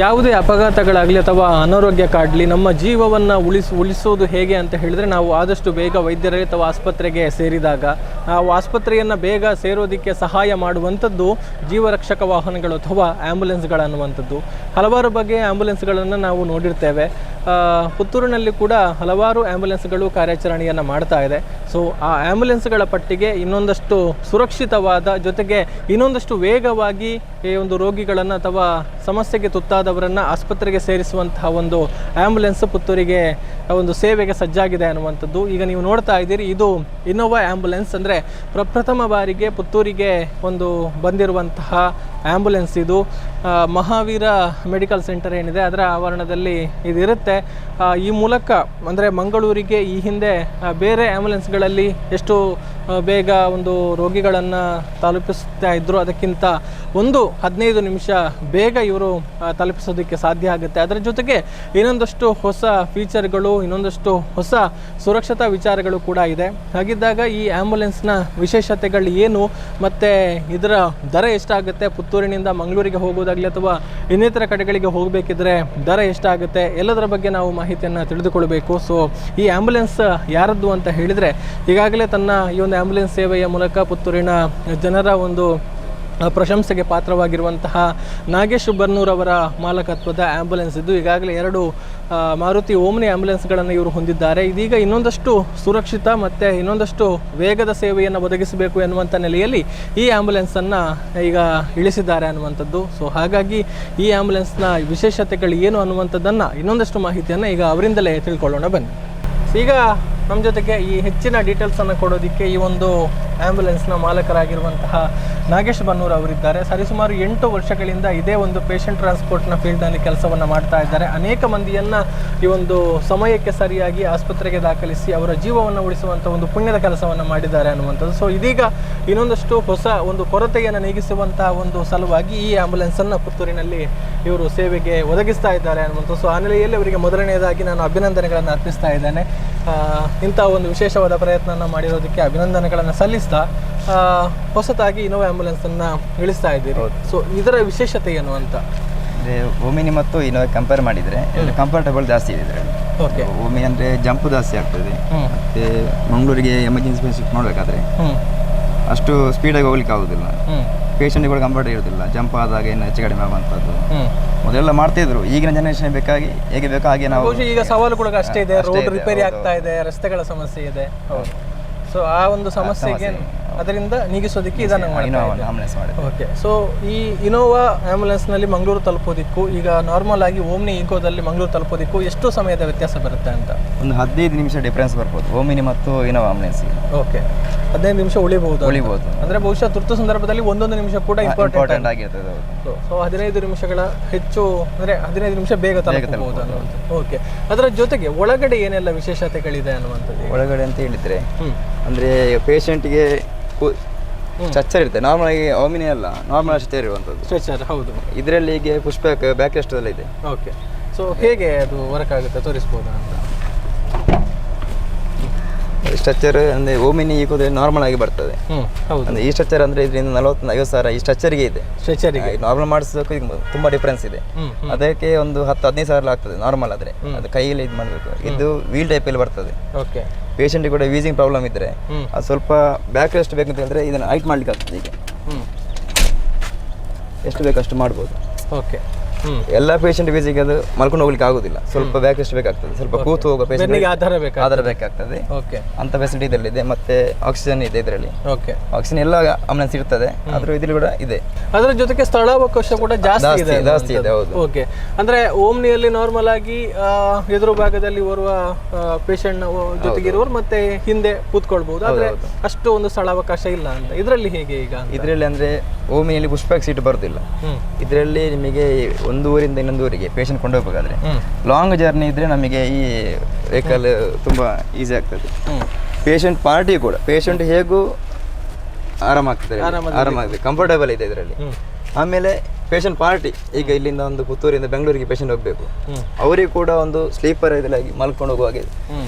ಯಾವುದೇ ಅಪಘಾತಗಳಾಗಲಿ ಅಥವಾ ಅನಾರೋಗ್ಯಕ್ಕಾಗಲಿ ನಮ್ಮ ಜೀವವನ್ನು ಉಳಿಸ್, ಉಳಿಸೋದು ಹೇಗೆ ಅಂತ ಹೇಳಿದ್ರೆ ನಾವು ಆದಷ್ಟು ಬೇಗ ವೈದ್ಯರ ಅಥವಾ ಆಸ್ಪತ್ರೆಗೆ ಸೇರಿದಾಗ, ನಾವು ಆಸ್ಪತ್ರೆಯನ್ನು ಬೇಗ ಸೇರೋದಕ್ಕೆ ಸಹಾಯ ಮಾಡುವಂಥದ್ದು ಜೀವರಕ್ಷಕ ವಾಹನಗಳು ಅಥವಾ ಆ್ಯಂಬುಲೆನ್ಸ್ಗಳನ್ನುವಂಥದ್ದು ಹಲವಾರು ಬಗೆಯ ಆ್ಯಂಬುಲೆನ್ಸ್ಗಳನ್ನು ನಾವು ನೋಡಿರ್ತೇವೆ. ಪುತ್ತೂರಿನಲ್ಲಿ ಕೂಡ ಹಲವಾರು ಆ್ಯಂಬುಲೆನ್ಸ್ಗಳು ಕಾರ್ಯಾಚರಣೆಯನ್ನು ಮಾಡ್ತಾ ಇದೆ. ಸೊ ಆ ಆ್ಯಂಬುಲೆನ್ಸ್ಗಳ ಪಟ್ಟಿಗೆ ಇನ್ನೊಂದಷ್ಟು ಸುರಕ್ಷಿತವಾದ ಜೊತೆಗೆ ಇನ್ನೊಂದಷ್ಟು ವೇಗವಾಗಿ ಈ ಒಂದು ರೋಗಿಗಳನ್ನು ಅಥವಾ ಸಮಸ್ಯೆಗೆ ತುತ್ತಾದವರನ್ನು ಆಸ್ಪತ್ರೆಗೆ ಸೇರಿಸುವಂತಹ ಒಂದು ಆ್ಯಂಬುಲೆನ್ಸ್ ಪುತ್ತೂರಿಗೆ ಒಂದು ಸೇವೆಗೆ ಸಜ್ಜಾಗಿದೆ ಅನ್ನುವಂಥದ್ದು. ಈಗ ನೀವು ನೋಡ್ತಾ ಇದ್ದೀರಿ, ಇದು ಇನ್ನೋವಾ ಆ್ಯಂಬುಲೆನ್ಸ್ ಅಂದರೆ ಪ್ರಪ್ರಥಮ ಬಾರಿಗೆ ಪುತ್ತೂರಿಗೆ ಒಂದು ಬಂದಿರುವಂತಹ ಆ್ಯಂಬುಲೆನ್ಸ್ ಇದು. ಮಹಾವೀರ ಮೆಡಿಕಲ್ ಸೆಂಟರ್ ಏನಿದೆ, ಅದರ ಆವರಣದಲ್ಲಿ ಇದಿರುತ್ತೆ. ಈ ಮೂಲಕ ಅಂದರೆ ಮಂಗಳೂರಿಗೆ ಈ ಹಿಂದೆ ಬೇರೆ ಆ್ಯಂಬುಲೆನ್ಸ್ಗಳಲ್ಲಿ ಎಷ್ಟು ಬೇಗ ಒಂದು ರೋಗಿಗಳನ್ನು ತಲುಪಿಸ್ತಾ ಇದ್ದರು ಅದಕ್ಕಿಂತ ಒಂದು ಹದಿನೈದು ನಿಮಿಷ ಬೇಗ ಇವರು ತಲುಪಿಸೋದಕ್ಕೆ ಸಾಧ್ಯ ಆಗುತ್ತೆ. ಅದರ ಜೊತೆಗೆ ಇನ್ನೊಂದಷ್ಟು ಹೊಸ ಫೀಚರ್ಗಳು ಇನ್ನೊಂದಷ್ಟು ಹೊಸ ಸುರಕ್ಷತಾ ವಿಚಾರಗಳು ಕೂಡ ಇದೆ. ಹಾಗಿದ್ದಾಗ ಈ ಆ್ಯಂಬುಲೆನ್ಸ್ನ ವಿಶೇಷತೆಗಳು ಏನು, ಮತ್ತು ಇದರ ದರ ಎಷ್ಟಾಗುತ್ತೆ, ಪುತ್ತೂರಿನಿಂದ ಮಂಗಳೂರಿಗೆ ಹೋಗೋದಾಗಲಿ ಅಥವಾ ಇನ್ನಿತರ ಕಡೆಗಳಿಗೆ ಹೋಗಬೇಕಿದ್ರೆ ದರ ಎಷ್ಟಾಗುತ್ತೆ, ಎಲ್ಲದರ ಬಗ್ಗೆ ನಾವು ಮಾಹಿತಿಯನ್ನು ತಿಳಿದುಕೊಳ್ಬೇಕು. ಸೊ ಈ ಆ್ಯಂಬುಲೆನ್ಸ್ ಯಾರದ್ದು ಅಂತ ಹೇಳಿದರೆ ಈಗಾಗಲೇ ತನ್ನ ಈ ಆ್ಯಂಬುಲೆನ್ಸ್ ಸೇವೆಯ ಮೂಲಕ ಪುತ್ತೂರಿನ ಜನರ ಒಂದು ಪ್ರಶಂಸೆಗೆ ಪಾತ್ರವಾಗಿರುವಂತಹ ನಾಗೇಶ್ ಬರ್ನೂರವರ ಮಾಲಕತ್ವದ ಆ್ಯಂಬುಲೆನ್ಸ್ ಇದು. ಈಗಾಗಲೇ ಎರಡು ಮಾರುತಿ ಓಮ್ನಿ ಆ್ಯಂಬುಲೆನ್ಸ್ಗಳನ್ನು ಇವರು ಹೊಂದಿದ್ದಾರೆ. ಇದೀಗ ಇನ್ನೊಂದಷ್ಟು ಸುರಕ್ಷಿತ ಮತ್ತು ಇನ್ನೊಂದಷ್ಟು ವೇಗದ ಸೇವೆಯನ್ನು ಒದಗಿಸಬೇಕು ಎನ್ನುವಂಥ ನೆಲೆಯಲ್ಲಿ ಈ ಆ್ಯಂಬುಲೆನ್ಸನ್ನು ಈಗ ಇಳಿಸಿದ್ದಾರೆ ಅನ್ನುವಂಥದ್ದು. ಸೊ ಹಾಗಾಗಿ ಈ ಆ್ಯಂಬುಲೆನ್ಸ್ನ ವಿಶೇಷತೆಗಳು ಏನು ಅನ್ನುವಂಥದ್ದನ್ನು ಇನ್ನೊಂದಷ್ಟು ಮಾಹಿತಿಯನ್ನು ಈಗ ಅವರಿಂದಲೇ ತಿಳ್ಕೊಳ್ಳೋಣ ಬನ್ನಿ. ಈಗ ನಮ್ಮ ಜೊತೆಗೆ ಈ ಹೆಚ್ಚಿನ ಡೀಟೇಲ್ಸನ್ನು ಕೊಡೋದಕ್ಕೆ ಈ ಒಂದು ಆ್ಯಂಬುಲೆನ್ಸ್ನ ಮಾಲಕರಾಗಿರುವಂತಹ ನಾಗೇಶ್ ಬನ್ನೂರ್ ಅವರಿದ್ದಾರೆ. ಸರಿಸುಮಾರು ಎಂಟು ವರ್ಷಗಳಿಂದ ಇದೇ ಒಂದು ಪೇಷಂಟ್ ಟ್ರಾನ್ಸ್ಪೋರ್ಟ್ನ ಫೀಲ್ಡ್ನಲ್ಲಿ ಕೆಲಸವನ್ನು ಮಾಡ್ತಾ ಇದ್ದಾರೆ. ಅನೇಕ ಮಂದಿಯನ್ನು ಈ ಒಂದು ಸಮಯಕ್ಕೆ ಸರಿಯಾಗಿ ಆಸ್ಪತ್ರೆಗೆ ದಾಖಲಿಸಿ ಅವರ ಜೀವವನ್ನು ಉಳಿಸುವಂಥ ಒಂದು ಪುಣ್ಯದ ಕೆಲಸವನ್ನು ಮಾಡಿದ್ದಾರೆ ಅನ್ನುವಂಥದ್ದು. ಸೊ ಇದೀಗ ಇನ್ನೊಂದಷ್ಟು ಹೊಸ ಒಂದು ಕೊರತೆಯನ್ನು ನೀಗಿಸುವಂತಹ ಒಂದು ಸಲುವಾಗಿ ಈ ಆ್ಯಂಬುಲೆನ್ಸನ್ನು ಪುತ್ತೂರಿನಲ್ಲಿ ಇವರು ಸೇವೆಗೆ ಒದಗಿಸ್ತಾ ಇದ್ದಾರೆ ಅನ್ನುವಂಥದ್ದು. ಸೊ ಆ ನೆಲೆಯಲ್ಲಿ ಅವರಿಗೆ ಮೊದಲನೆಯದಾಗಿ ನಾನು ಅಭಿನಂದನೆಗಳನ್ನು ಅರ್ಪಿಸ್ತಾ ಇದ್ದೇನೆ. ಇಂಥ ಒಂದು ವಿಶೇಷವಾದ ಪ್ರಯತ್ನವನ್ನು ಮಾಡಿರೋದಕ್ಕೆ ಅಭಿನಂದನೆಗಳನ್ನು ಸಲ್ಲಿಸ್ತಾ ಹೊಸತಾಗಿ ಇನೋವಾ ಆ್ಯಂಬುಲೆನ್ಸನ್ನು ಇಳಿಸ್ತಾ ಇದ್ದೀರಿ. ಸೊ ಇದರ ವಿಶೇಷತೆ ಏನು ಅಂತ? ಅಂದರೆ ಓಮಿನಿ ಮತ್ತು ಇನೋವಾ ಕಂಪೇರ್ ಮಾಡಿದರೆ ಕಂಫರ್ಟಬಲ್ ಜಾಸ್ತಿ ಇದೆ ಇದರಲ್ಲಿ. ಓಕೆ ಓಮಿ ಅಂದರೆ ಜಂಪ್ ಜಾಸ್ತಿ ಆಗ್ತದೆ. ಮತ್ತೆ ಮತ್ತು ಮಂಗಳೂರಿಗೆ ಎಮರ್ಜೆನ್ಸಿ ಶಿಫ್ಟ್ ಮಾಡಬೇಕಾದ್ರೆ ಅಷ್ಟು ಸ್ಪೀಡಾಗಿ ಹೋಗ್ಲಿಕ್ಕೆ ಆಗೋದಿಲ್ಲ. ಹ್ಞೂ ಪೇಷಂಟ್ಗೆ ಕೂಡ ಕಂಫರ್ಟ್ ಇರೋದಿಲ್ಲ. ಜಂಪ್ ಆದಾಗ ಏನು ಹೆಚ್ಚು ಕಡಿಮೆ ಆಗುವಂಥದ್ದು. ಮೊದಲೆಲ್ಲ ಮೊದಲೆಲ್ಲ ಮಾಡ್ತಿದ್ರು ಈಗಿನ ಜನರೇಷನ್ ಬೇಕಾಗಿ ಹೇಗೆ ಬೇಕೋ ಹಾಗೆ ನಾವು ಬಹುಶಃ ಈಗ ಸವಾಲು ಕೂಡ ಅಷ್ಟೇ ಇದೆ. ರೋಡ್ ರಿಪೇರಿ ಆಗ್ತಾ ಇದೆ ರಸ್ತೆಗಳ ಸಮಸ್ಯೆ ಇದೆ. ಸೊ ಆ ಒಂದು ಸಮಸ್ಯೆಗೆ ಅದರಿಂದ ನೀಗಿಸೋದಕ್ಕೆ ಇದನ್ನು ಮಾಡಿ ಓಕೆ ಸೊ ಈ ಇನೋವಾ ಆ್ಯಂಬುಲೆನ್ಸ್ನಲ್ಲಿ ಮಂಗಳೂರು ತಲುಪೋದಿಕ್ಕೂ ಈಗ ನಾರ್ಮಲ್ ಆಗಿ ಓಮ್ನಿ ಈಗೋದಲ್ಲಿ ಮಂಗಳೂರು ತಲುಪೋದಿಕ್ಕೂ ಎಷ್ಟು ಸಮಯದ ವ್ಯತ್ಯಾಸ ಬರುತ್ತೆ ಅಂತ? ಒಂದು ಹದಿನೈದು ನಿಮಿಷ ಡಿಫ್ರೆನ್ಸ್ ಬರ್ಬೋದು ಓಮಿನಿ ಮತ್ತು ಇನೋವಾ ಆಂಬುಲೆನ್ಸ್ ಓಕೆ ಹದಿನೈದು ನಿಮಿಷ ಉಳಿಬಹುದು ಉಳಿಬಹುದು. ಅಂದ್ರೆ ಬಹುಶಃ ತುರ್ತು ಸಂದರ್ಭದಲ್ಲಿ ಒಂದೊಂದು ನಿಮಿಷ ಕೂಡ ಇಂಪಾರ್ಟೆಂಟ್ ಆಗಿರ್ತದೆ ಸೊ ಹದಿನೈದು ನಿಮಿಷಗಳ ಹೆಚ್ಚು ಅಂದ್ರೆ ಹದಿನೈದು ನಿಮಿಷ ಬೇಗ ತಲುಪಬಹುದು ಅನ್ನುವಂಥದ್ದು. ಓಕೆ ಅದರ ಜೊತೆಗೆ ಒಳಗಡೆ ಏನೆಲ್ಲ ವಿಶೇಷತೆಗಳಿದೆ ಅನ್ನುವಂಥದ್ದು ಒಳಗಡೆ ಅಂತ ಹೇಳಿದರೆ ಅಂದರೆ ಪೇಷಂಟ್ಗೆ ಸ್ಟ್ರಕ್ಚರ್ ಇರುತ್ತೆ ನಾರ್ಮಲ್ ಆಗಿ ಓಮಿನಿ ಅಲ್ಲ ನಾರ್ಮಲ್ ಸ್ಟ್ರಕ್ಚರ್ ಇರುವಂಥದ್ದು ಸ್ಟ್ರೆಚರ್ ಹೌದು. ಇದರಲ್ಲಿ ಹೀಗೆ ಪುಷ್ ಬ್ಯಾಕ್ ಬ್ಯಾಕ್ ರೆಸ್ಟಲ್ಲಿ ಇದೆ. ಓಕೆ ಸೊ ಹೇಗೆ ಅದು ವರ್ಕ್ ಆಗುತ್ತೆ? ತೋರಿಸ್ಬೋದಾ ಅಂತ? ಸ್ಟ್ರಕ್ಚರ್ ಅಂದರೆ ಓಮಿನಿ ಈಗೋದ್ರೆ ನಾರ್ಮಲ್ ಆಗಿ ಬರ್ತದೆ. ಹೌದು. ಅಂದರೆ ಈ ಸ್ಟ್ರಕ್ಚರ್ ಅಂದ್ರೆ ಇದರಿಂದ ನಲವತ್ತು ಐವತ್ತು ಸಾವಿರ ಈ ಸ್ಟ್ರಕ್ಚರ್ಗೆ ಇದೆ. ಸ್ಟ್ರಕ್ಚರಿಗೆ ನಾರ್ಮಲ್ ಮಾಡಿಸೋಕೆ ತುಂಬ ಡಿಫ್ರೆನ್ಸ್ ಇದೆ. ಅದಕ್ಕೆ ಒಂದು ಹತ್ತು ಹದಿನೈದು ಸಾವಿರ ಆಗ್ತದೆ ನಾರ್ಮಲ್ ಆದರೆ. ಅದು ಕೈಯಲ್ಲಿ ಇದು ಮಾಡಬೇಕು. ಇದು ವೀಲ್ ಟೈಪಲ್ಲಿ ಬರ್ತದೆ. ಓಕೆ ಪೇಷಂಟಿಗೆ ಕೂಡ ವೀಸಿಂಗ್ ಪ್ರಾಬ್ಲಮ್ ಇದ್ದರೆ ಅದು ಸ್ವಲ್ಪ ಬ್ಯಾಕ್ ರೆಸ್ಟ್ ಬೇಕಂತ ಹೇಳಿದ್ರೆ ಇದನ್ನು ಹೈಟ್ ಮಾಡ್ಲಿಕ್ಕೆ ಆಗ್ತದೆ ಈಗ. ಹ್ಮ್. ಎಷ್ಟು ಬೇಕು ಅಷ್ಟು ಮಾಡ್ಬೋದು. ಓಕೆ ಎಲ್ಲ ಪೇಷಂಟ್ ಬೀಜಿಗೆ ಅದು ಮಲ್ಕೊಂಡು ಹೋಗ್ಲಿಕ್ಕೆ ಆಗುದಿಲ್ಲ. ಸ್ವಲ್ಪ ಬ್ಯಾಕ್ ಎಷ್ಟು ಬೇಕಾಗ್ತದೆ. ಸ್ವಲ್ಪ ಕೂತು ಹೋಗುವ ಪೇಷಂಟ್ ಆಧಾರ ಬೇಕಾ ಆಧಾರ ಬೇಕಾಗ್ತದೆ. ಓಕೆ ಅಂತ ಫೆಸಿಲಿಟಿ ಇದರಲ್ಲಿದೆ. ಮತ್ತೆ ಆಕ್ಸಿಜನ್ ಇದೆ ಇದರಲ್ಲಿ. ಓಕೆ ಆಕ್ಸಿಜನ್ ಎಲ್ಲ ಆಂಬುಲೆನ್ಸ್ ಇರ್ತದೆ. ಆದ್ರೂ ಇದ್ರಲ್ಲಿ ಕೂಡ ಇದೆ. ಅದರ ಜೊತೆಗೆ ಸ್ಥಳಾವಕಾಶ ಕೂಡ ಜಾಸ್ತಿ ಇದೆ ಜಾಸ್ತಿ ಇದೆ, ಹೌದು. ಓಕೆ ಅಂದ್ರೆ ಓಮ್ನಿಯಲ್ಲಿ ನಾರ್ಮಲ್ ಆಗಿ ಎದುರು ಭಾಗದಲ್ಲಿ ಓರ್ವ ಪೇಷಂಟ್ ಜೊತೆಗೆ ಇರುವವರು ಮತ್ತೆ ಹಿಂದೆ ಕೂತ್ಕೊಳ್ಬಹುದು ಆದ್ರೆ ಅಷ್ಟು ಒಂದು ಸ್ಥಳಾವಕಾಶ ಇಲ್ಲ ಅಂತ. ಇದರಲ್ಲಿ ಹೇಗೆ ಈಗ? ಇದರಲ್ಲಿ ಅಂದ್ರೆ ಓಮಿಯಲ್ಲಿ ಪುಷ್ಪಾಕ್ ಸೀಟ್ ಬರುದಿಲ್ಲ. ಇದರಲ್ಲಿ ನಿಮಗೆ ಒಂದು ಊರಿಂದ ಇನ್ನೊಂದು ಊರಿಗೆ ಪೇಷಂಟ್ ಕೊಂಡೋಗ್ಬೇಕಾದ್ರೆ ಲಾಂಗ್ ಜರ್ನಿ ಇದ್ರೆ ನಮಗೆ ಈ ವೆಹಿಕಲ್ ತುಂಬ ಈಸಿ ಆಗ್ತದೆ. ಪೇಷಂಟ್ ಪಾರ್ಟಿ ಕೂಡ. ಪೇಷಂಟ್ ಹೇಗೂ ಆರಾಮಾಗ್ತದೆ ಆರಾಮಾಗ್ತದೆ ಕಂಫರ್ಟಬಲ್ ಇದೆ ಇದರಲ್ಲಿ. ಆಮೇಲೆ ಪೇಷಂಟ್ ಪಾರ್ಟಿ ಈಗ ಇಲ್ಲಿಂದ ಒಂದು ಪುತ್ತೂರಿಂದ ಬೆಂಗಳೂರಿಗೆ ಪೇಷಂಟ್ ಹೋಗಬೇಕು. ಅವರಿಗೆ ಕೂಡ ಒಂದು ಸ್ಲೀಪರ್ ಇದರಲ್ಲಿ ಮಲ್ಕೊಂಡು ಹೋಗುವಾಗೆ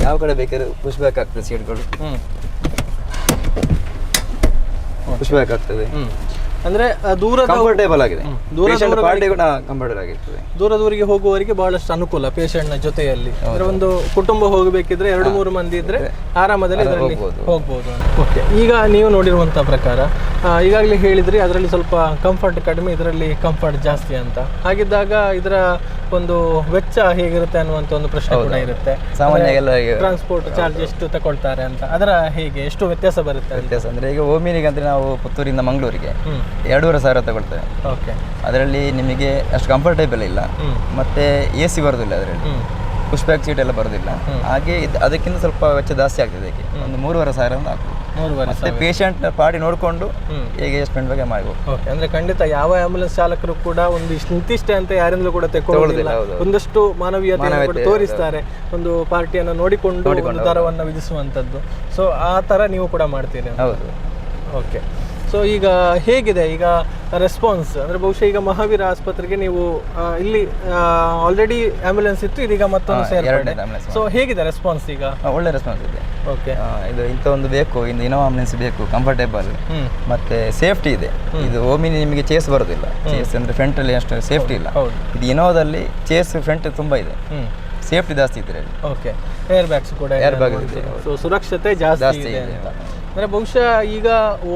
ಯಾವ ಕಡೆ ಬೇಕಾದ್ರೆ ಪುಷ್ ಬ್ಯಾಕ್ ಆಗ್ತದೆ ಸೀಟ್ಗಳು ಹ್ಮ್. ಪುಷ್ ಬ್ಯಾಕ್ ಆಗ್ತದೆ. ಅಂದ್ರೆ ದೂರ ದೂರದ ಕಂಫರ್ಟೇಬಲ್ ಆಗಿದೆ. ದೂರ ಪಾರ್ಟಿ ಕೂಡ ಕಂಫರ್ಟೇಬಲ್ ಆಗಿರ್ತದೆ. ದೂರ ದೂರಿಗೆ ಹೋಗುವವರಿಗೆ ಬಹಳಷ್ಟು ಅನುಕೂಲ ಪೇಷಂಟ್ನ ಜೊತೆಯಲ್ಲಿ. ಅಂದ್ರೆ ಒಂದು ಕುಟುಂಬ ಹೋಗಬೇಕಿದ್ರೆ ಎರಡು ಮೂರು ಮಂದಿ ಇದ್ರೆ ಆರಾಮದಲ್ಲಿ ಇದರಲ್ಲಿ ಹೋಗ್ಬೋದು. ಓಕೆ ಈಗ ನೀವು ನೋಡಿರುವಂತ ಪ್ರಕಾರ ಈಗಾಗಲೇ ಹೇಳಿದ್ರಿ ಅದರಲ್ಲಿ ಸ್ವಲ್ಪ ಕಂಫರ್ಟ್ ಕಡಿಮೆ ಇದರಲ್ಲಿ ಕಂಫರ್ಟ್ ಜಾಸ್ತಿ ಅಂತ. ಹಾಗಿದ್ದಾಗ ಇದರ ಒಂದು ವೆಚ್ಚ ಹೇಗಿರುತ್ತೆ ಅನ್ನುವಂತ ಒಂದು ಪ್ರಶ್ನೆ ಕೂಡ ಇರುತ್ತೆ. ಸಾಮಾನ್ಯ ಎಲ್ಲ ಟ್ರಾನ್ಸ್ಪೋರ್ಟ್ ಚಾರ್ಜ್ ಎಷ್ಟು ತಗೊಳ್ತಾರೆ ಅಂತ ಅದರ ಹೇಗೆ ಎಷ್ಟು ವ್ಯತ್ಯಾಸ ಬರುತ್ತೆ ವ್ಯತ್ಯಾಸ ಅಂದ್ರೆ ಈಗ ಓಮಿನಿಗೆ ಅಂದ್ರೆ ನಾವು ಪುತ್ತೂರಿಂದ ಮಂಗಳೂರಿಗೆ ಎರಡೂವರೆ ಸಾವಿರ ತಗೊಳ್ತೇವೆ. ಓಕೆ. ಅದರಲ್ಲಿ ನಿಮಗೆ ಅಷ್ಟು ಕಂಫರ್ಟೇಬಲ್ ಇಲ್ಲ. ಮತ್ತೆ ಎ ಸಿ ಬರೋದಿಲ್ಲ ಅದರಲ್ಲಿ. ಪುಷ್ಪ್ಯಾಕ್ ಪುಷ್ ಬ್ಯಾಕ್ ಸೀಟ್ ಎಲ್ಲ ಬರೋದಿಲ್ಲ. ಹಾಗೆ ಇದು ಅದಕ್ಕಿಂತ ಸ್ವಲ್ಪ ವೆಚ್ಚ ಜಾಸ್ತಿ ಆಗ್ತದೆ ಅದಕ್ಕೆ ಒಂದು ಮೂರುವರೆ ಸಾವಿರ ಆಗ್ತದೆ. ಮೂರುವರೆ ಮತ್ತೆ ಪೇಷಂಟ್ ಪಾಡಿ ನೋಡಿಕೊಂಡು. ಹೇಗೆ ಸ್ಪೆಂಡ್ ಬಗ್ಗೆ ಮಾಡಬೇಕು ಅಂದ್ರೆ ಖಂಡಿತ ಯಾವ ಆಂಬುಲೆನ್ಸ್ ಚಾಲಕರು ಕೂಡ ಒಂದು ಇಂತಿಷ್ಟೇ ಅಂತ ಯಾರಿಂದಲೂ ಕೂಡ ತೆಕ್ಕೊಳ್ಳೋದಿಲ್ಲ. ಒಂದಷ್ಟು ಮಾನವೀಯತೆ ತೋರಿಸ್ತಾರೆ. ಒಂದು ಪಾರ್ಟಿಯನ್ನು ನೋಡಿಕೊಂಡು ಒಂದು ದರವನ್ನು ವಿಧಿಸುವಂತದ್ದು ಸೊ ಆ ತರ ನೀವು ಕೂಡ ಮಾಡ್ತೀರಿ ಹೌದು. ಓಕೆ. ಸೊ ಈಗ ಹೇಗಿದೆ ಈಗ ರೆಸ್ಪಾನ್ಸ್ ಅಂದರೆ ಬಹುಶಃ ಈಗ ಮಹಾವೀರ ಆಸ್ಪತ್ರೆಗೆ ನೀವು ಇಲ್ಲಿ ಆಲ್ರೆಡಿ ಆಂಬ್ಯುಲೆನ್ಸ್ ಇತ್ತು ಇದೀಗ ಮತ್ತೊಂದು ಸೇರಿದೆ ಸೊ ಹೇಗಿದೆ ರೆಸ್ಪಾನ್ಸ್ ಈಗ? ಒಳ್ಳೆ ರೆಸ್ಪಾನ್ಸ್ ಇದೆ. ಓಕೆ ಇದು ಇಂಥ ಒಂದು ಬೇಕು ಇಂದು ಇನೋ ಆಂಬ್ಯುಲೆನ್ಸ್ ಬೇಕು ಕಂಫರ್ಟೇಬಲ್ ಮತ್ತೆ ಸೇಫ್ಟಿ ಇದೆ. ಇದು ಓಮಿನಿ ನಿಮಗೆ ಚೇಸ್ ಬರೋದಿಲ್ಲ. ಚೇಸ್ ಅಂದ್ರೆ ಫ್ರಂಟ್ ಅಲ್ಲಿ ಅಷ್ಟು ಸೇಫ್ಟಿ ಇಲ್ಲ. ಇದು ಇನೋವಾದಲ್ಲಿ ಚೇಸ್ ಫ್ರಂಟ್ ತುಂಬಾ ಇದೆ. ಸೇಫ್ಟಿ ಜಾಸ್ತಿ ಇದರಲ್ಲಿ ಓಕೆ ಏರ್ ಬ್ಯಾಗ್ಸ್ ಕೂಡ ಏರ್ ಬ್ಯಾಗ್ ಇದೆ, ಸೊ ಸುರಕ್ಷತೆ ಜಾಸ್ತಿ ಇದೆ ಇದೆ. ಅಂತ. ಅಂದ್ರೆ ಬಹುಶಃ ಈಗ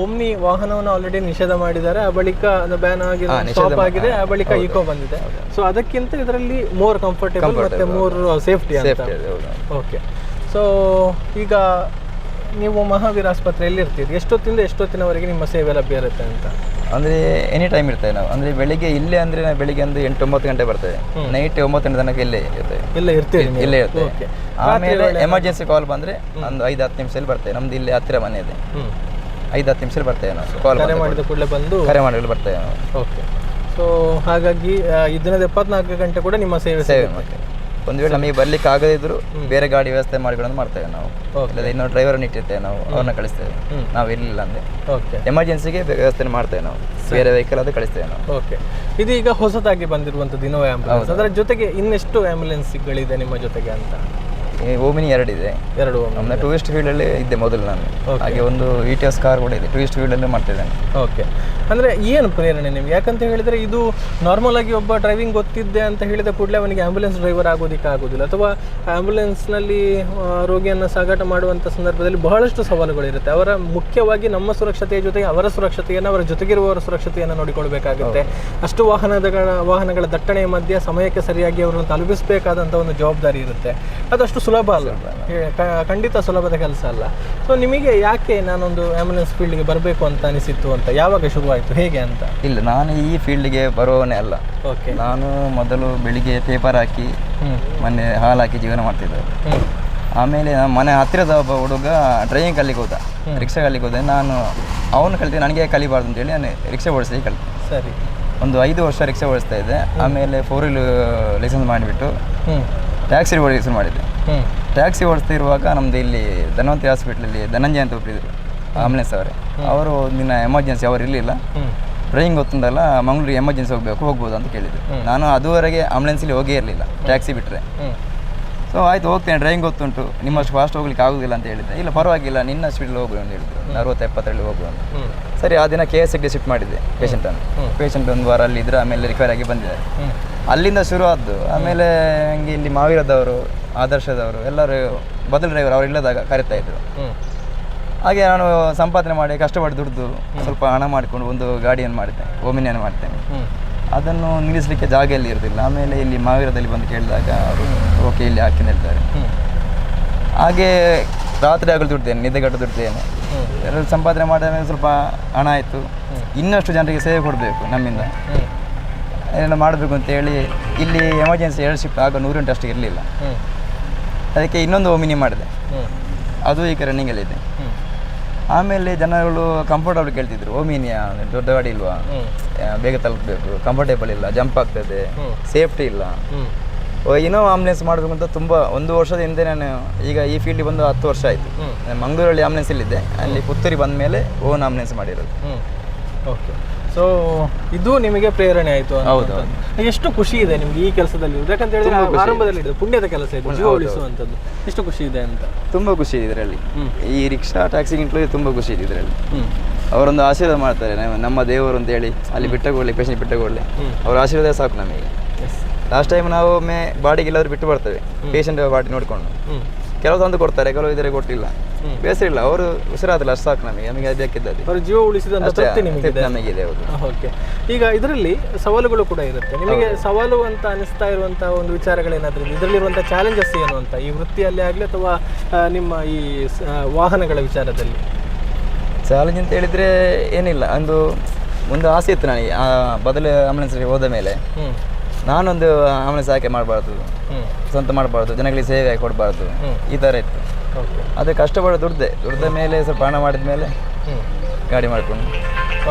ಓಮ್ನಿ ವಾಹನವನ್ನು ಆಲ್ರೆಡಿ ನಿಷೇಧ ಮಾಡಿದ್ದಾರೆ. ಆ ಬಳಿಕ ಬ್ಯಾನ್ ಆಗಿದೆ ಸ್ಟಾಪ್ ಆಗಿದೆ. ಆ ಬಳಿಕ ಈಕೋ ಬಂದಿದೆ. ಸೊ ಅದಕ್ಕಿಂತ ಇದರಲ್ಲಿ ಮೋರ್ ಕಂಫರ್ಟೇಬಲ್ ಮತ್ತೆ ಮೋರ್ ಸೇಫ್ಟಿ ಅಂತ. ಓಕೆ ಸೊ ಈಗ ನೀವು ಮಹಾವೀರ ಆಸ್ಪತ್ರೆಯಲ್ಲಿ ಇರ್ತೀರಿ. ಎಷ್ಟೊತ್ತಿಂದ ಎಷ್ಟೊತ್ತಿನವರೆಗೆ ನಿಮ್ಮ ಸೇವೆ ಲಭ್ಯ ಇರುತ್ತೆ ಅಂತ? ಅಂದ್ರೆ ಎನಿ ಟೈಮ್ ಇರ್ತೇವೆ ನಾವು. ಅಂದ್ರೆ ಬೆಳಿಗ್ಗೆ ಇಲ್ಲೇ ಅಂದ್ರೆ ನಾವು ಬೆಳಿಗ್ಗೆ ಒಂದು ಎಂಟು ಒಂಬತ್ತು ಗಂಟೆ ಬರ್ತೇವೆ. ನೈಟ್ ಒಂಬತ್ತು ಗಂಟೆ ತನಕ ಇಲ್ಲೇ ಇರ್ತೇವೆ. ಇಲ್ಲ ಇರ್ತೀವಿ ಇಲ್ಲೇ ಇರ್ತೇವೆ. ಆಮೇಲೆ ಎಮರ್ಜೆನ್ಸಿ ಕಾಲ್ ಬಂದ್ರೆ ಒಂದು ಐದು ಹತ್ತು ನಿಮಿಷದಲ್ಲಿ ಬರ್ತೇವೆ. ನಮ್ದು ಇಲ್ಲಿ ಹತ್ತಿರ ಮನೆ ಇದೆ. ಐದು ಹತ್ತು ನಿಮಿಷದಲ್ಲಿ ಬರ್ತೇವೆ ನಾವು. ಕಾಲ್ ಕರೆ ಮಾಡಿದ ಕೂಡಲೇ ಬಂದು ಕರೆ ಮಾಡಿ ಬರ್ತೇವೆ ನಾವು. ಓಕೆ ಸೊ ಹಾಗಾಗಿ ಈ ದಿನದ ಎಪ್ಪತ್ನಾಲ್ಕು ಗಂಟೆ ಕೂಡ ನಿಮ್ಮ ಸೇವೆ ಸೇವೆ. ಮಾಡ್ತೇವೆ. ಒಂದು ವೇಳೆ ನಮಗೆ ಬರ್ಲಿಕ್ಕೆ ಆಗದಿದ್ರು ಇದ್ರು ಬೇರೆ ಗಾಡಿ ವ್ಯವಸ್ಥೆ ಮಾಡಿಕೊಂಡು ಮಾಡ್ತೇವೆ ನಾವು. ಇಲ್ಲದೆ ಇನ್ನೊಂದು ಡ್ರೈವರ್ ಇಟ್ಟಿರ್ತೇವೆ ನಾವು ಅವ್ರನ್ನ ಕಳಿಸ್ತೇವೆ. ನಾವು ಇರಲಿಲ್ಲ ಅಂದ್ರೆ. ಓಕೆ ಎಮರ್ಜೆನ್ಸಿಗೆ ವ್ಯವಸ್ಥೆ ಮಾಡ್ತೇವೆ ನಾವು. ಬೇರೆ ವೆಹಿಕಲ್ ಅದು ಕಳಿಸ್ತೇವೆ ನಾವು. ಓಕೆ ಇದು ಈಗ ಹೊಸದಾಗಿ ಬಂದಿರುವಂಥದ್ದು ಇನೋವಾ ಆಂಬುಲೆನ್ಸ್ ಅದರ ಜೊತೆಗೆ ಇನ್ನೆಷ್ಟು ಆಂಬುಲೆನ್ಸ್ಗಳಿದೆ ನಿಮ್ಮ ಜೊತೆಗೆ ಅಂತ? ಓಮಿನಿ ಎರಡಿದೆ ಎರಡು ನಮ್ಮನ್ನ ಟೂರಿಸ್ಟ್ ಫೀಲ್ಡಲ್ಲಿ ಇದ್ದೆ ಮೊದಲು ನಾನು. ಹಾಗೆ ಒಂದು ಇ ಟಿ ಎಸ್ ಕಾರ್ ಕೂಡ ಇದೆ. ಟೂರಿಸ್ಟ್ ಫೀಲ್ಡಲ್ಲೇ ಮಾಡ್ತಿದ್ದೇನೆ. ಓಕೆ ಅಂದರೆ ಏನು ಪ್ರೇರಣೆ ನಿಮ್ಗೆ? ಯಾಕಂತ ಹೇಳಿದರೆ ಇದು ನಾರ್ಮಲ್ ಆಗಿ ಒಬ್ಬ ಡ್ರೈವಿಂಗ್ ಗೊತ್ತಿದ್ದೆ ಅಂತ ಹೇಳಿದ ಕೂಡಲೇ ಅವನಿಗೆ ಆ್ಯಂಬುಲೆನ್ಸ್ ಡ್ರೈವರ್ ಆಗೋದಿಕ್ಕೆ ಆಗೋದಿಲ್ಲ. ಅಥವಾ ಆಂಬುಲೆನ್ಸ್ನಲ್ಲಿ ರೋಗಿಯನ್ನು ಸಾಗಾಟ ಮಾಡುವಂಥ ಸಂದರ್ಭದಲ್ಲಿ ಬಹಳಷ್ಟು ಸವಾಲುಗಳಿರುತ್ತೆ. ಅವರ ಮುಖ್ಯವಾಗಿ ನಮ್ಮ ಸುರಕ್ಷತೆಯ ಜೊತೆಗೆ ಅವರ ಸುರಕ್ಷತೆಯನ್ನು ಅವರ ಜೊತೆಗಿರುವವರ ಸುರಕ್ಷತೆಯನ್ನು ನೋಡಿಕೊಳ್ಬೇಕಾಗುತ್ತೆ. ಅಷ್ಟು ವಾಹನಗಳ ವಾಹನಗಳ ದಟ್ಟಣೆಯ ಮಧ್ಯೆ ಸಮಯಕ್ಕೆ ಸರಿಯಾಗಿ ಅವರನ್ನು ತಲುಪಿಸಬೇಕಾದಂಥ ಒಂದು ಜವಾಬ್ದಾರಿ ಇರುತ್ತೆ. ಅದಷ್ಟು ಸುಲಭ ಅಲ್ಲ. ಖಂಡಿತ ಸುಲಭದ ಕೆಲಸ ಅಲ್ಲ. ಸೊ ನಿಮಗೆ ಯಾಕೆ ನಾನೊಂದು ಆಂಬುಲೆನ್ಸ್ ಫೀಲ್ಡ್ಗೆ ಬರಬೇಕು ಅಂತ ಅನಿಸಿತ್ತು ಅಂತ? ಯಾವಾಗ ಶುರುವಾಯಿತು? ಹೇಗೆ ಅಂತ? ಇಲ್ಲ ನಾನು ಈ ಫೀಲ್ಡ್ಗೆ ಬರುವವನೇ ಅಲ್ಲ. ಓಕೆ ನಾನು ಮೊದಲು ಬೆಳಿಗ್ಗೆ ಪೇಪರ್ ಹಾಕಿ ಮನೆ ಮೊನ್ನೆ ಹಾಲು ಹಾಕಿ ಜೀವನ ಮಾಡ್ತಿದ್ದೆ. ಆಮೇಲೆ ನಮ್ಮ ಮನೆ ಹತ್ತಿರದ ಒಬ್ಬ ಹುಡುಗ ಡ್ರೈವಿಂಗ್ ಕಲಿಗೆ ಹೋದ. ರಿಕ್ಷಾ ಕಲಿಗೆ ಹೋದೆ. ನಾನು ಅವನು ಕಲಿತೆ ನನಗೆ ಕಲಿಬಾರ್ದು ಅಂತೇಳಿ ನಾನು ರಿಕ್ಷಾ ಓಡಿಸಿ ಕಲಿತೆ. ಸರಿ. ಒಂದು ಐದು ವರ್ಷ ರಿಕ್ಷಾ ಓಡಿಸ್ತಾ ಇದ್ದೆ. ಆಮೇಲೆ ಫೋರ್ ವೀಲ್ ಲೈಸೆನ್ಸ್ ಮಾಡಿಬಿಟ್ಟು ಟ್ಯಾಕ್ಸಿ ಲೈಸೆನ್ಸ್ ಮಾಡಿದ್ದೆ. ಟ್ಯಾಕ್ಸಿ ಓಡಿಸ್ತಾ ಇರುವಾಗ ನಮ್ದು ಇಲ್ಲಿ ಧನ್ವಂತರಿ ಹಾಸ್ಪಿಟ್ಲಲ್ಲಿ ಧನಂಜಯ ಅಂತ ಒಬ್ಬರಿದ್ರು ಆಂಬುಲೆನ್ಸ್ ಅವರೇ. ಅವರು ನಿನ್ನ ಎಮರ್ಜೆನ್ಸಿ ಅವರು ಇರಲಿಲ್ಲ. ಡ್ರೈವಿಂಗ್ ಗೊತ್ತುಂಟಲ್ಲ ಮಂಗಳೂರಿಗೆ ಎಮರ್ಜೆನ್ಸಿ ಹೋಗಬೇಕು ಹೋಗ್ಬೋದು ಅಂತ ಕೇಳಿದ್ರು. ನಾನು ಅದುವರೆಗೆ ಆಂಬುಲೆನ್ಸಲ್ಲಿ ಹೋಗೇ ಇರಲಿಲ್ಲ ಟ್ಯಾಕ್ಸಿ ಬಿಟ್ಟರೆ ಸೊ ಆಯ್ತು ಹೋಗ್ತೇನೆ ಡ್ರೈವಿಂಗ್ ಗೊತ್ತುಂಟು. ನಿಮ್ಮಷ್ಟು ಫಾಸ್ಟ್ ಹೋಗ್ಲಿಕ್ಕೆ ಆಗೋದಿಲ್ಲ ಅಂತ ಹೇಳಿದ್ದೆ. ಇಲ್ಲ ಪರವಾಗಿಲ್ಲ ನಿನ್ನ ಸ್ಪೀಡಲ್ಲಿ ಹೋಗು ಅಂತ ಹೇಳಿದ್ರು. ಅರವತ್ತು ಎಪ್ಪತ್ತರಲ್ಲಿ ಹೋಗು ಅಂತ. ಸರಿ ಆ ದಿನ ಕೆ ಎಸ್ಗೆ ಶಿಫ್ಟ್ ಮಾಡಿದ್ದೆ ಪೇಷಂಟನ್ನು ಪೇಷಂಟ್ ಒಂದು ವಾರ ಅಲ್ಲಿ ಇದ್ರೆ ಆಮೇಲೆ ರಿಕವರ್ ಆಗಿ ಬಂದಿದ್ದಾರೆ. ಅಲ್ಲಿಂದ ಶುರು ಆದ್ದು ಆಮೇಲೆ ಹಂಗೆ ಇಲ್ಲಿ ಮಾವೀರದವರು ಆದರ್ಶದವರು ಎಲ್ಲರೂ ಬದಲು ಡ್ರೈವರ್ ಅವ್ರು ಇಲ್ಲದಾಗ ಕರಿತಾ ಇದ್ರು. ಹಾಗೆ ನಾನು ಸಂಪಾದನೆ ಮಾಡಿ ಕಷ್ಟಪಟ್ಟು ದುಡ್ದು ಸ್ವಲ್ಪ ಹಣ ಮಾಡಿಕೊಂಡು ಒಂದು ಗಾಡಿಯನ್ನು ಮಾಡಿದ್ದೆ ಓಮಿನಿಯನ್ನು ಮಾಡ್ತೇನೆ ಅದನ್ನು ನಿಲ್ಲಿಸಲಿಕ್ಕೆ ಜಾಗ ಎಲ್ಲಿ ಇರೋದಿಲ್ಲ. ಆಮೇಲೆ ಇಲ್ಲಿ ಮಾವೀರದಲ್ಲಿ ಬಂದು ಕೇಳಿದಾಗ ಅವರು ಓಕೆ ಇಲ್ಲಿ ಹಾಕಿ ನಿಲ್ತಾರೆ ಹಾಗೆ ರಾತ್ರಿ ಆಗಲು ದುಡ್ತೇನೆ ನಿದ್ದೆಗಟ್ಟು ದುಡ್ತೇನೆ ಎರಡು ಸಂಪಾದನೆ ಮಾಡಿದ ಮೇಲೆ ಸ್ವಲ್ಪ ಹಣ ಆಯಿತು. ಇನ್ನಷ್ಟು ಜನರಿಗೆ ಸೇವೆ ಕೊಡಬೇಕು ನಮ್ಮಿಂದ. ಏನೇನು ಮಾಡಬೇಕು ಅಂತೇಳಿ ಇಲ್ಲಿ ಎಮರ್ಜೆನ್ಸಿ ಏರ್ಶಿಪ್ ಆಗ ನೂರೆಂಟು ಅಷ್ಟು ಇರಲಿಲ್ಲ. ಅದಕ್ಕೆ ಇನ್ನೊಂದು ಓಮಿನಿ ಮಾಡಿದೆ. ಅದು ಈಗ ರನ್ನಿಂಗಲ್ಲಿದೆ ಆಮೇಲೆ ಜನಗಳು ಕಂಫರ್ಟಬಲ್ ಕೇಳ್ತಿದ್ರು ಓಮಿನಿಯಾ ದೊಡ್ಡ ಗಾಡಿ ಇಲ್ವಾ? ಬೇಗ ತಲುಪಬೇಕು ಕಂಫರ್ಟೇಬಲ್ ಇಲ್ಲ ಜಂಪ್ ಆಗ್ತದೆ ಸೇಫ್ಟಿ ಇಲ್ಲ. ಇನ್ನೂ ಆಂಬುಲೆನ್ಸ್ ಮಾಡಬೇಕು ಅಂತ ತುಂಬ ಒಂದು ವರ್ಷದ ಹಿಂದೆ ನಾನು ಈಗ ಈ ಫೀಲ್ಡಿಗೆ ಬಂದು ಹತ್ತು ವರ್ಷ ಆಯಿತು. ಮಂಗಳೂರಲ್ಲಿ ಆಂಬುಲೆನ್ಸ್ ಇಲ್ಲಿದ್ದೆ. ಅಲ್ಲಿ ಪುತ್ತೂರಿಗೆ ಬಂದ ಮೇಲೆ ಓನ್ ಆಂಬುಲೆನ್ಸ್ ಮಾಡಿರೋದು. ಓಕೆ ಸೊ ಇದು ನಿಮಗೆ ಪ್ರೇರಣೆ ಆಯ್ತು ಹೌದು, ಎಷ್ಟು ಖುಷಿ ಇದೆ ನಿಮ್ಗೆ ಈ ಕೆಲಸದಲ್ಲಿ ಯಾಕಂತ ಹೇಳಿದ್ರೆ ಆರಂಭದಲ್ಲಿ ಇದೆ. ಪುಣ್ಯದ ಕೆಲಸ ಇದೆ ಜೀವ ಉಳಿಸುವಂಥದ್ದು ಎಷ್ಟು ಖುಷಿ ಇದೆ ಅಂತ? ತುಂಬ ಖುಷಿ ಇದೆ ಇದರಲ್ಲಿ. ಈ ರಿಕ್ಷಾ ಟ್ಯಾಕ್ಸಿಗಿಂತಲೂ ತುಂಬ ಖುಷಿ ಇದೆ ಇದರಲ್ಲಿ. ಅವರೊಂದು ಆಶೀರ್ವಾದ ಮಾಡ್ತಾರೆ ನಮ್ಮ- ದೇವರು ಅಂತ ಹೇಳಿ. ಅಲ್ಲಿ ಬಿಟ್ಟ ಕೊಡಲಿ ಪೇಷಂಟ್ ಬಿಟ್ಟ ಕೊಡ್ಲಿ. ಅವ್ರ ಆಶೀರ್ವಾದ ಸಾಕು ನಮಗೆ. ಲಾಸ್ಟ್ ಟೈಮ್ ನಾವು ಒಮ್ಮೆ ಬಾಡಿಗೆ ಎಲ್ಲಾದ್ರೂ ಬಿಟ್ಟು ಬರ್ತೇವೆ. ಪೇಷಂಟ್ ಬಾಡಿ ನೋಡಿಕೊಂಡು. ಕೆಲವು ತಂದು ಕೊಡ್ತಾರೆ ಕೆಲವು ಇದರ ಕೊಟ್ಟಿಲ್ಲ. ಬೇಸರ ಇಲ್ಲ ಅವರು ಉಸಿರಾದ್ರೆ ಅಷ್ಟು ಸಾಕು ನಮಗೆ ನಮಗೆ ಅದು ಬೇಕಿದ್ದದ್ದು. ಅವರ ಜೀವ ಉಳಿಸಿದ ಅಷ್ಟೇ ತೃಪ್ತಿ ನಿಮಗಿದೆ. ತೃಪ್ತಿ ನಮಗಿದೆ ಹೌದು. ಓಕೆ ಈಗ ಇದರಲ್ಲಿ ಸವಾಲುಗಳು ಕೂಡ ಇರುತ್ತೆ. ನಿಮಗೆ ಸವಾಲು ಅಂತ ಅನಿಸ್ತಾ ಇರುವಂಥ ಒಂದು ವಿಚಾರಗಳೇನಾದರೂ ಇದರಲ್ಲಿರುವಂಥ ಚಾಲೆಂಜಸ್ ಏನು ಅಂತ? ಈ ವೃತ್ತಿಯಲ್ಲಿ ಆಗಲಿ ಅಥವಾ ನಿಮ್ಮ ಈ ವಾಹನಗಳ ವಿಚಾರದಲ್ಲಿ? ಚಾಲೆಂಜ್ ಅಂತ ಹೇಳಿದ್ರೆ ಏನಿಲ್ಲ. ಒಂದು ಒಂದು ಆಸೆ ಇತ್ತು ನನಗೆ. ಆ ಬದಲು ಆಂಬುಲೆನ್ಸ್ಗೆ ಹೋದ ಮೇಲೆ. ನಾನೊಂದು ಆಂಬುಲೆನ್ಸ್ ಆಯ್ಕೆ ಮಾಡಬಾರ್ದು. ಸ್ವಂತ ಮಾಡಬಾರ್ದು. ಜನಗಳಿಗೆ ಸೇವೆ ಕೊಡಬಾರ್ದು. ಈ ಥರ ಇತ್ತು. ಅದೇ ಕಷ್ಟಪಡೋ ದುಡ್ದೆ. ದುಡ್ದ ಮೇಲೆ ಸ್ವಲ್ಪ ಹಣ ಮಾಡಿದ ಮೇಲೆ ಗಾಡಿ ಮಾಡ್ಕೊಂಡು.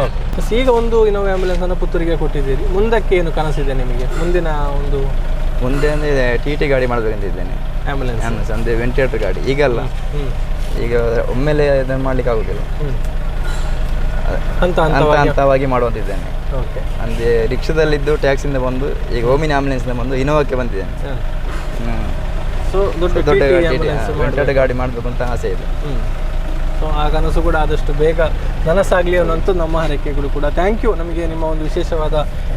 ಓಕೆ ಈಗ ಒಂದು ಇನೋವಾ ಆ್ಯಂಬುಲೆನ್ಸನ್ನು ಪುತ್ತೂರಿಗೆ ಕೊಟ್ಟಿದ್ದೀರಿ. ಮುಂದಕ್ಕೆ ಏನು ಕನಸಿದೆ ನಿಮಗೆ? ಮುಂದಿನ ಒಂದು ಮುಂದೆ ಅಂದರೆ ಟಿ ಟಿ ಗಾಡಿ ಮಾಡಬೇಕಂತಿದ್ದೇನೆ ಆ್ಯಂಬುಲೆನ್ಸ್ ಆಂಬುಲೆನ್ಸ್ ಅಂದರೆ ವೆಂಟಿಲೇಟರ್ ಗಾಡಿ. ಈಗಲ್ಲ ಈಗ ಒಮ್ಮೆಲೆ ಇದನ್ನು ಮಾಡ್ಲಿಕ್ಕೆ ಆಗೋದಿಲ್ಲ. ಹಂತ ಹಂತ ಹಂತವಾಗಿ ಮಾಡುವಂತಿದ್ದೇನೆ ಓಕೆ ಅಂದರೆ ರಿಕ್ಷಾದಲ್ಲಿದ್ದು ಟ್ಯಾಕ್ಸಿಂದ ಬಂದು ಈಗ ಓಮಿನಿ ಆಂಬ್ಯುಲೆನ್ಸ್ ಬಂದು ಇನೋವಾಕ್ಕೆ ಬಂದಿದ್ದೇನೆ. ಸೊ ದೊಡ್ಡ ದೊಡ್ಡ ಗಾಡಿ ಮಾಡಬೇಕು. ಅಂತ ಆಸೆ ಇದೆ. ಸೊ ಆ ಕನಸು ಕೂಡ ಆದಷ್ಟು ಬೇಗ ನನಸಾಗಲಿ ಅನ್ನೋಂಥ ನಮ್ಮ ಹಾರೈಕೆಗಳು ಕೂಡ. ಥ್ಯಾಂಕ್ ಯು ನಮಗೆ ನಿಮ್ಮ ಒಂದು ವಿಶೇಷವಾದ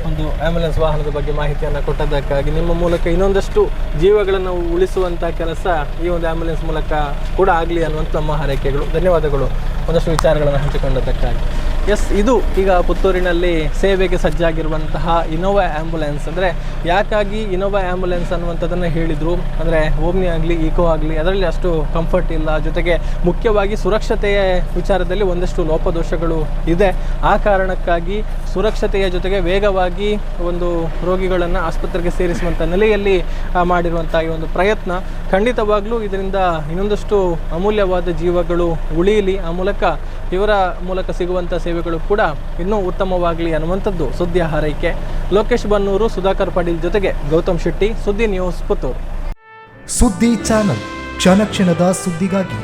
ಒಂದು ಆ್ಯಂಬುಲೆನ್ಸ್ ವಾಹನದ ಬಗ್ಗೆ ಮಾಹಿತಿಯನ್ನು ಕೊಟ್ಟದಕ್ಕಾಗಿ ನಿಮ್ಮ ಮೂಲಕ ಇನ್ನೊಂದಷ್ಟು ಜೀವಗಳನ್ನು ಉಳಿಸುವಂಥ ಕೆಲಸ ಈ ಒಂದು ಆ್ಯಂಬುಲೆನ್ಸ್ ಮೂಲಕ ಕೂಡ ಆಗಲಿ ಅನ್ನುವಂಥ ನಮ್ಮ ಹಾರೈಕೆಗಳು. ಧನ್ಯವಾದಗಳು. ಒಂದಷ್ಟು ವಿಚಾರಗಳನ್ನು ಹಂಚಿಕೊಂಡದ್ದಕ್ಕಾಗಿ. ಎಸ್, ಇದು ಈಗ ಪುತ್ತೂರಿನಲ್ಲಿ ಸೇವೆಗೆ ಸಜ್ಜಾಗಿರುವಂತಹ ಇನೋವಾ ಆ್ಯಂಬುಲೆನ್ಸ್ ಅಂದರೆ ಯಾಕಾಗಿ ಇನೋವಾ ಆ್ಯಂಬುಲೆನ್ಸ್ ಅನ್ನುವಂಥದ್ದನ್ನು ಹೇಳಿದರು? ಅಂದರೆ ಓಮ್ನಿ ಆಗಲಿ ಈಕೋ ಆಗಲಿ, ಅದರಲ್ಲಿ ಅಷ್ಟು ಕಂಫರ್ಟ್ ಇಲ್ಲ. ಜೊತೆಗೆ ಮುಖ್ಯವಾಗಿ ಸುರಕ್ಷತೆಯ ವಿಚಾರದಲ್ಲಿ ಒಂದಷ್ಟು ಲೋಪದೋಷಗಳು ಇದೆ. ಆ ಕಾರಣಕ್ಕಾಗಿ ಸುರಕ್ಷತೆಯ ಜೊತೆಗೆ ವೇಗವಾಗಿ ಒಂದು ರೋಗಿಗಳನ್ನು ಆಸ್ಪತ್ರೆಗೆ ಸೇರಿಸುವಂಥ ನೆಲೆಯಲ್ಲಿ ಮಾಡಿರುವಂಥ ಈ ಒಂದು ಪ್ರಯತ್ನ. ಖಂಡಿತವಾಗ್ಲೂ ಇದರಿಂದ ಇನ್ನೊಂದಷ್ಟು ಅಮೂಲ್ಯವಾದ ಜೀವಗಳು ಉಳಿಯಲಿ. ಆ ಮೂಲಕ ಇವರ ಮೂಲಕ ಸಿಗುವಂಥ ಸೇವೆಗಳು ಕೂಡ ಇನ್ನೂ ಉತ್ತಮವಾಗಲಿ ಅನ್ನುವಂಥದ್ದು ಸುದ್ದಿಯ ಹಾರೈಕೆ. ಲೋಕೇಶ್ ಬನ್ನೂರು, ಸುಧಾಕರ್ ಪಾಟೀಲ್ ಜೊತೆಗೆ ಗೌತಮ್ ಶೆಟ್ಟಿ, ಸುದ್ದಿ ನ್ಯೂಸ್ ಪುತ್ತೂರು. ಸುದ್ದಿ ಚಾನಲ್ ಕ್ಷಣ ಕ್ಷಣದ ಸುದ್ದಿಗಾಗಿ